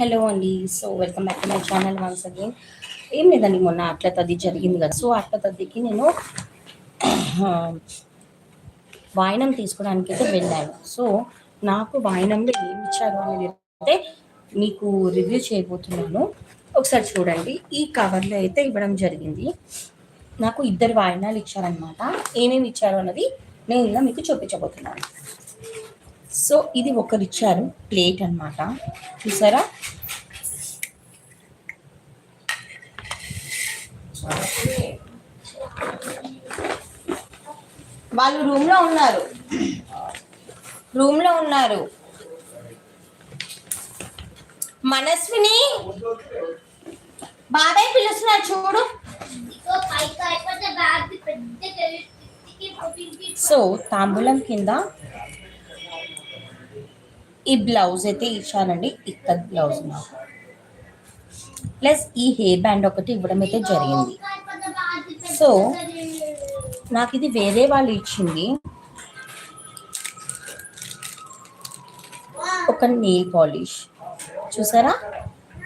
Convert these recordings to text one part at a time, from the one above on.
Hello అండి. So welcome back to my channel once again. ఏం లేదండి మొన్న అట్ల తది జరిగింది కదా. సో అట్ల తదికి నేను వాయినం తీసుకోవడానికి అయితే వెళ్ళాను. సో నాకు వాయినంలో ఏమి ఇచ్చారు అనేది అయితే మీకు రివ్యూ చేయబోతున్నాను. ఒకసారి చూడండి. ఈ కవర్లో అయితే ఇవ్వడం జరిగింది. నాకు ఇద్దరు వాయినాలు ఇచ్చారనమాట ఏమేమి ఇచ్చారు అన్నది నేను ఇలా మీకు చూపించబోతున్నాను. సో ఇది ఒకరు ఇచ్చారు ప్లేట్ అన్నమాట. చూసారా? వాళ్ళు రూమ్లో ఉన్నారు. రూమ్లో ఉన్నారు. మనస్విని! బాబాయ్ పిలుస్తున్నారు చూడు. సో తాంబూలం కింద ఈ బ్లౌజ్ అయితే ఇచ్చానండి. ఇక్కడ బ్లౌజ్ నాకు ప్లస్ ఈ హెయిర్ బ్యాండ్ ఒకటి ఇవ్వడం అయితే జరిగింది. సో నాకు ఇది వేరే వాళ్ళు ఇచ్చింది. ఒక నెయిల్ పాలిష్. చూసారా?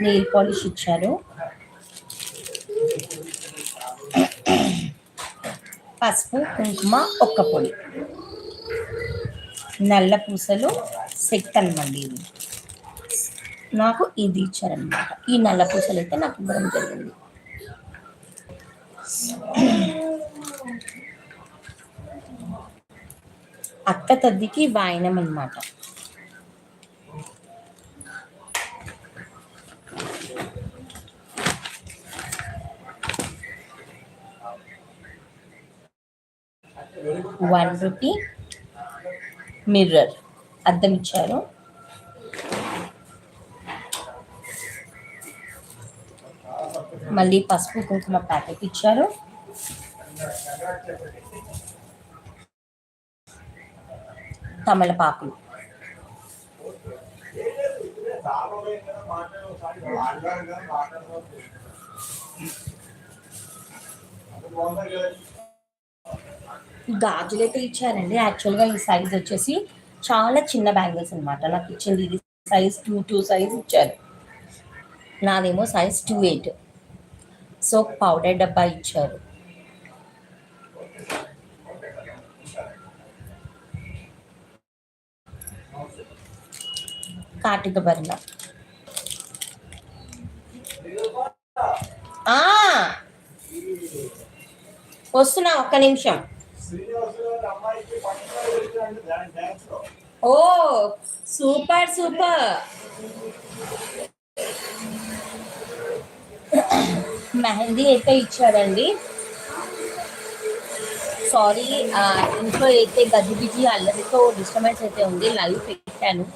నెయిల్ పాలిష్ ఇచ్చారు. పసుపు కుంకుమ ఒక్క పొడి. నల్ల పూసలు సెట్ అనమాట ఇది. నాకు ఇది ఇచ్చారనమాట ఈ నల్ల పూసలు అయితే నాకు ఇవ్వడం జరిగింది. అక్క తద్దికి వాయనం అనమాట వన్ రూపీ మిర్రర్. అద్దం ఇచ్చారు మళ్ళీ పసుపు కుంకుమ ప్యాకెట్ ఇచ్చారు. తమలపాకులు గాజులైతే ఇచ్చారండి యాక్చువల్గా ఈ సైజ్ వచ్చేసి చాలా చిన్న బ్యాంగిల్స్ అనమాట నాకు ఇచ్చింది ఇది సైజ్ టూ టూ సైజ్ ఇచ్చారు నాదేమో size two eight so powder డబ్బా ఇచ్చారు. కార్తీక బర్ల వస్తున్నా ఒక్క నిమిషం. ఓ సూపర్ సూపర్. మెహందీ అయితే ఇచ్చారండి సారీ ఇంట్లో అయితే గజిబిజి అల్లరితో డిస్టర్బెన్స్ అయితే ఉంది లైవ్ పెట్టాను.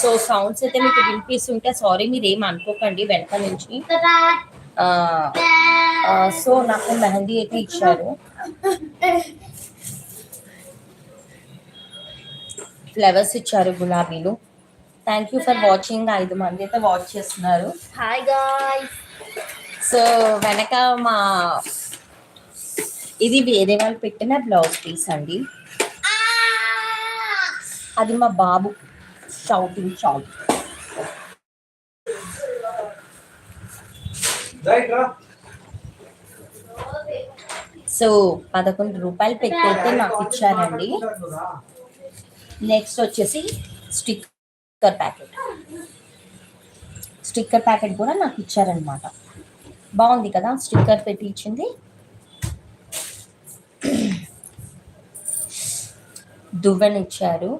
సో సౌండ్స్ అయితే మీకు వినిపిస్తుంటే సారీ మీరు ఏం అనుకోకండి వెనక నుంచి. సో నాకు మెహందీ అయితే ఇచ్చారు. ఫ్లవర్స్ ఇచ్చారు గులాబీలు. థ్యాంక్ యూ ఫర్ వాచింగ్ ఐదు మంది అయితే వాచ్ చేస్తున్నారు. హాయ్ గాయ్స్ సో వెనక మా ఇది వేరే వాళ్ళు పెట్టిన బ్లౌజ్ పీస్ అండి. అది మా బాబు షౌటింగ్ షౌట్ సో పదకొండు రూపాయలు పెట్టి అయితే నాకు ఇచ్చారండి నెక్స్ట్ వచ్చేసి స్టిక్కర్ ప్యాకెట్. స్టిక్కర్ ప్యాకెట్ కూడా నాకు ఇచ్చారనమాట బాగుంది కదా స్టిక్కర్ పెట్టి ఇచ్చింది. దువ్వెన ఇచ్చారు.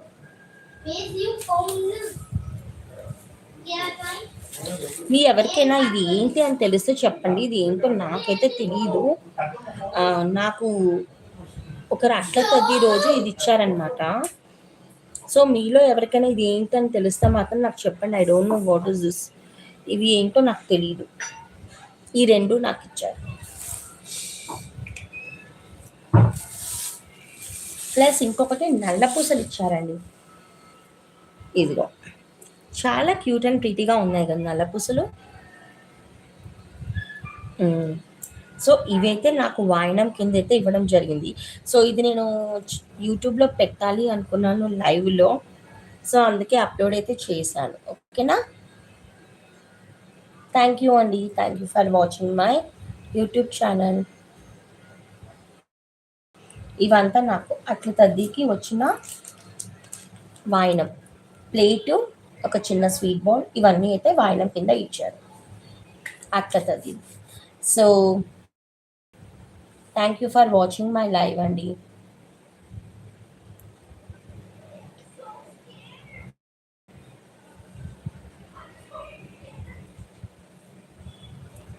మీ ఎవరికైనా ఇది ఏంటి అని తెలిస్తే చెప్పండి. ఇది ఏంటో నాకైతే తెలియదు నాకు ఒకరు అట్ల కొద్ది రోజు ఇది ఇచ్చారనమాట సో మీలో ఎవరికైనా ఇది ఏంటని తెలిస్తే మాత్రం నాకు చెప్పండి. I don't know what is this ఇవి ఏంటో నాకు తెలియదు ఈ రెండు నాకు ఇచ్చారు. ప్లస్ ఇంకొకటి నల్ల పూసలు ఇచ్చారండి. ఇదిగో. చాలా క్యూట్ అండ్ ప్రీతిగా ఉన్నాయి కదా నల్ల పూసలు. సో ఇవైతే నాకు వాయనం కింద అయితే ఇవ్వడం జరిగింది. సో ఇది నేను యూట్యూబ్లో పెట్టాలి అనుకున్నాను లైవ్లో. సో అందుకే అప్లోడ్ అయితే చేశాను. ఓకేనా? థ్యాంక్ యూ అండి. Thank you for watching my YouTube channel. ఇవంతా నాకు అట్ల తద్దికి వచ్చిన వాయనం. ప్లేటు ఒక చిన్న స్వీట్ బౌల్ ఇవన్నీ అయితే వాయనం కింద ఇచ్చారు. అట్ల తద్ది so thank you for watching my live అండి